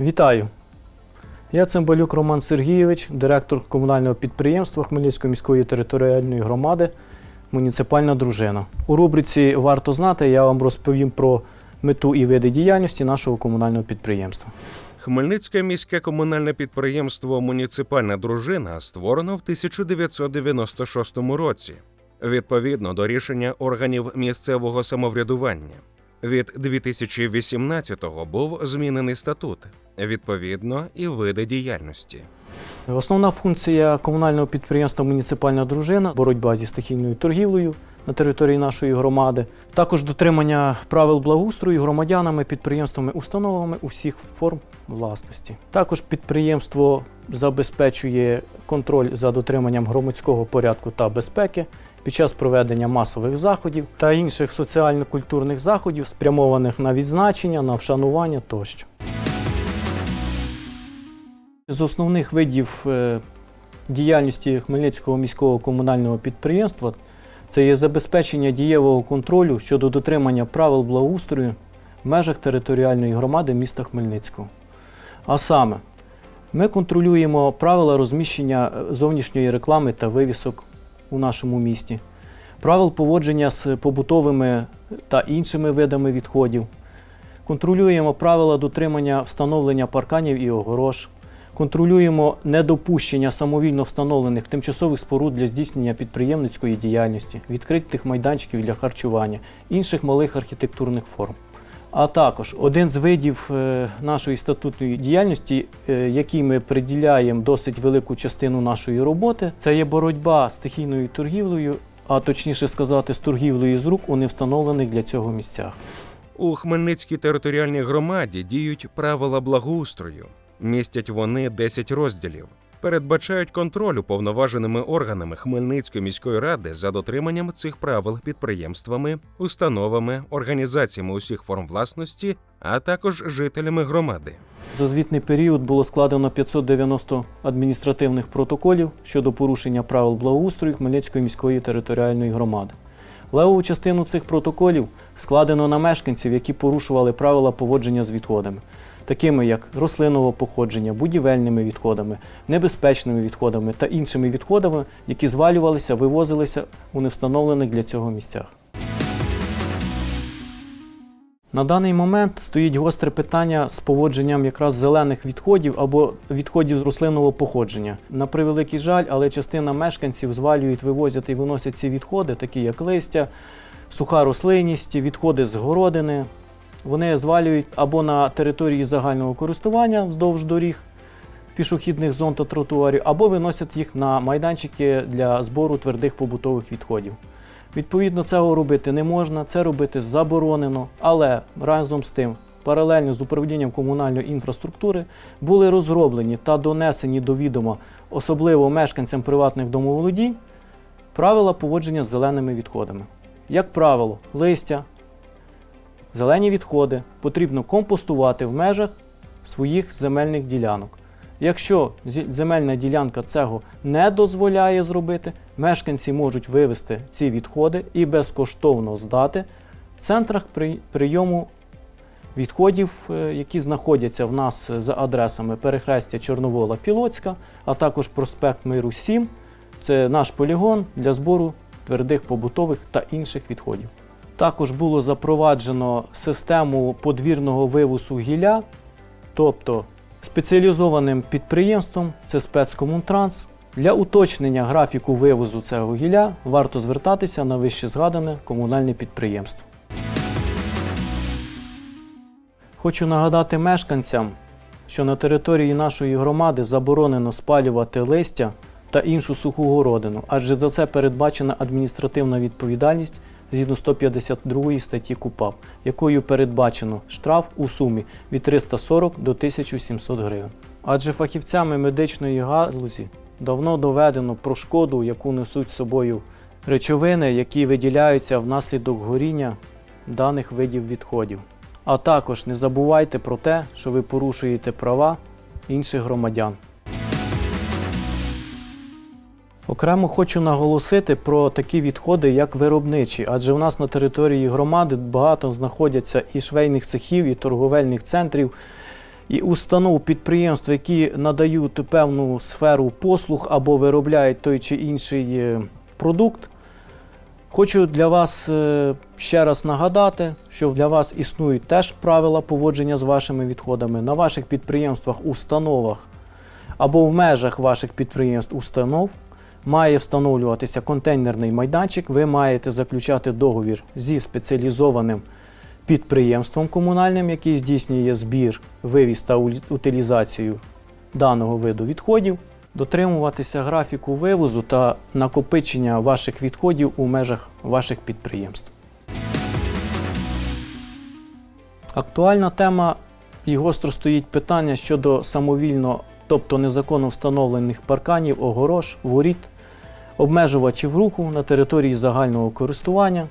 Вітаю! Я Цимбалюк Роман Сергійович, директор комунального підприємства Хмельницької міської територіальної громади Муніципальна дружина. У рубриці Варто знати я вам розповім про мету і види діяльності нашого комунального підприємства. Хмельницьке міське комунальне підприємство Муніципальна дружина створено в 1996 році, відповідно до рішення органів місцевого самоврядування. Від 2018-го був змінений статут, відповідно, і види діяльності. Основна функція комунального підприємства Муніципальна дружина боротьба зі стихійною торгівлею на території нашої громади, також дотримання правил благоустрою громадянами, підприємствами, установами усіх форм власності. Також підприємство забезпечує контроль за дотриманням громадського порядку та безпеки під час проведення масових заходів та інших соціально-культурних заходів, спрямованих на відзначення, на вшанування тощо. З основних видів е, діяльності Хмельницького міського комунального підприємства це є забезпечення дієвого контролю щодо дотримання правил благоустрою в межах територіальної громади міста Хмельницького. А саме, ми контролюємо правила розміщення е, зовнішньої реклами та вивісок у нашому місті, правил поводження з побутовими та іншими видами відходів, контролюємо правила дотримання встановлення парканів і огорож, контролюємо недопущення самовільно встановлених тимчасових споруд для здійснення підприємницької діяльності, відкритих майданчиків для харчування, інших малих архітектурних форм. А також один з видів е, нашої статутної діяльності, е, який ми приділяємо досить велику частину нашої роботи, це є боротьба з стихійною торгівлею, а точніше сказати, з торгівлею з рук у невстановлених для цього місцях. У Хмельницькій територіальній громаді діють правила благоустрою. Містять вони 10 розділів. Передбачають контроль уповноваженими органами Хмельницької міської ради за дотриманням цих правил підприємствами, установами, організаціями усіх форм власності, а також жителями громади. За звітний період було складено 590 адміністративних протоколів щодо порушення правил благоустрою Хмельницької міської територіальної громади. Левову частину цих протоколів складено на мешканців, які порушували правила поводження з відходами, такими як рослинного походження, будівельними відходами, небезпечними відходами та іншими відходами, які звалювалися, вивозилися у невстановлених для цього місцях. На даний момент стоїть гостре питання з поводженням якраз зелених відходів або відходів рослинного походження. На превеликий жаль, але частина мешканців звалюють, вивозять і виносять ці відходи, такі як листя, суха рослинність, відходи з городини. Вони звалюють або на території загального користування вздовж доріг, пішохідних зон та тротуарів, або виносять їх на майданчики для збору твердих побутових відходів. Відповідно, цього робити не можна, це робити заборонено, але разом з тим, паралельно з управлінням комунальної інфраструктури були розроблені та донесені до відома, особливо мешканцям приватних домоволодінь, правила поводження з зеленими відходами. Як правило, листя, зелені відходи потрібно компостувати в межах своїх земельних ділянок. Якщо земельна ділянка цього не дозволяє зробити, мешканці можуть вивезти ці відходи і безкоштовно здати в центрах прийому відходів, е, які знаходяться в нас за адресами перехрестя Чорновола Пілоцька, а також проспект Миру 7. Це наш полігон для збору твердих побутових та інших відходів. Також було запроваджено систему подвірного вивозу гілля, тобто спеціалізованим підприємством це спецкомунтранс. Для уточнення графіку вивозу цього гілля варто звертатися на вище згадане комунальне підприємство. Хочу нагадати мешканцям, що на території нашої громади заборонено спалювати листя та іншу суху городину, адже за це передбачена адміністративна відповідальність згідно 152 статті КУПАП, якою передбачено штраф у сумі від 340 до 1700 гривень. Адже фахівцями медичної галузі давно доведено про шкоду, яку несуть з собою речовини, які виділяються внаслідок горіння даних видів відходів. А також не забувайте про те, що ви порушуєте права інших громадян. Окремо хочу наголосити про такі відходи, як виробничі, адже в нас на території громади багато знаходяться і швейних цехів, і торговельних центрів, і установ підприємств, які надають певну сферу послуг або виробляють той чи інший е, продукт. Хочу для вас е, ще раз нагадати, що для вас існують теж правила поводження з вашими відходами на ваших підприємствах, установах або в межах ваших підприємств, установ має встановлюватися контейнерний майданчик. Ви маєте заключати договір зі спеціалізованим підприємством комунальним, який здійснює збір, вивіз та утилізацію даного виду відходів, дотримуватися графіку вивозу та накопичення ваших відходів у межах ваших підприємств. Актуальна тема і гостро стоїть питання щодо самовільно, тобто незаконно встановлених парканів, огорож, воріт, обмежувачів руху на території загального користування,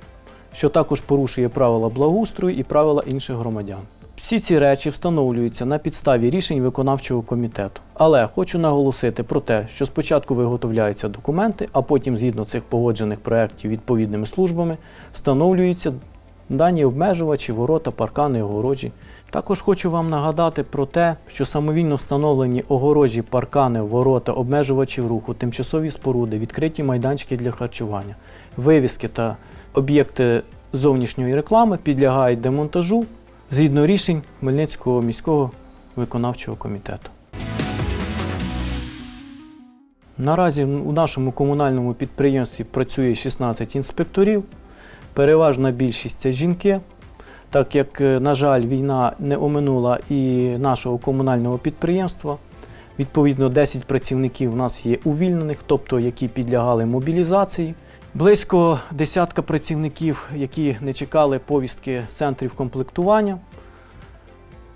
що також порушує правила благоустрою і правила інших громадян. Всі ці речі встановлюються на підставі рішень виконавчого комітету. Але хочу наголосити про те, що спочатку виготовляються документи, а потім, згідно цих погоджених проєктів відповідними службами, встановлюються дані обмежувачі, ворота, паркани, огорожі. Також хочу вам нагадати про те, що самовільно встановлені огорожі, паркани, ворота, обмежувачів руху, тимчасові споруди, відкриті майданчики для харчування, вивіски та об'єкти зовнішньої реклами підлягають демонтажу згідно рішень Хмельницького міського виконавчого комітету. Наразі у нашому комунальному підприємстві працює 16 інспекторів. Переважна більшість це жінки, так як, е, на жаль, війна не оминула і нашого комунального підприємства. Відповідно, 10 працівників у нас є увільнених, тобто які підлягали мобілізації. Близько десятка працівників, які не чекали повістки центрів комплектування,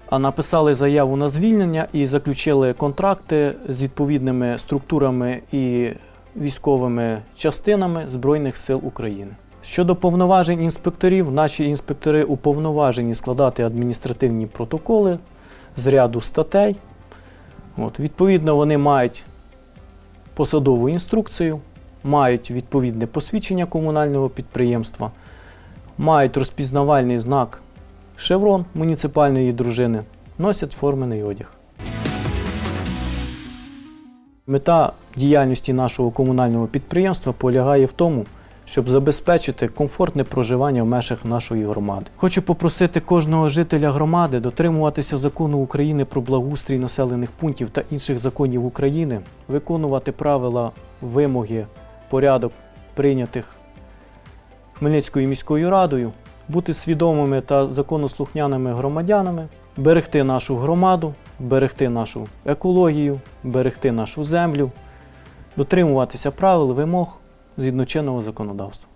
а написали заяву на звільнення і заключили контракти з відповідними структурами і військовими частинами Збройних сил України. Щодо повноважень інспекторів, наші інспектори уповноважені складати адміністративні протоколи з ряду статей. От, відповідно, вони мають посадову інструкцію, мають відповідне посвідчення комунального підприємства, мають розпізнавальний знак шеврон муніципальної дружини, носять формений одяг. Мета діяльності нашого комунального підприємства полягає в тому, щоб забезпечити комфортне проживання в межах нашої громади. Хочу попросити кожного жителя громади дотримуватися закону України про благоустрій населених пунктів та інших законів України, виконувати правила, вимоги, порядок прийнятих Хмельницькою міською радою, бути свідомими та законослухняними громадянами, берегти нашу громаду, берегти нашу екологію, берегти нашу землю, дотримуватися правил, вимог згідно чинного законодавства.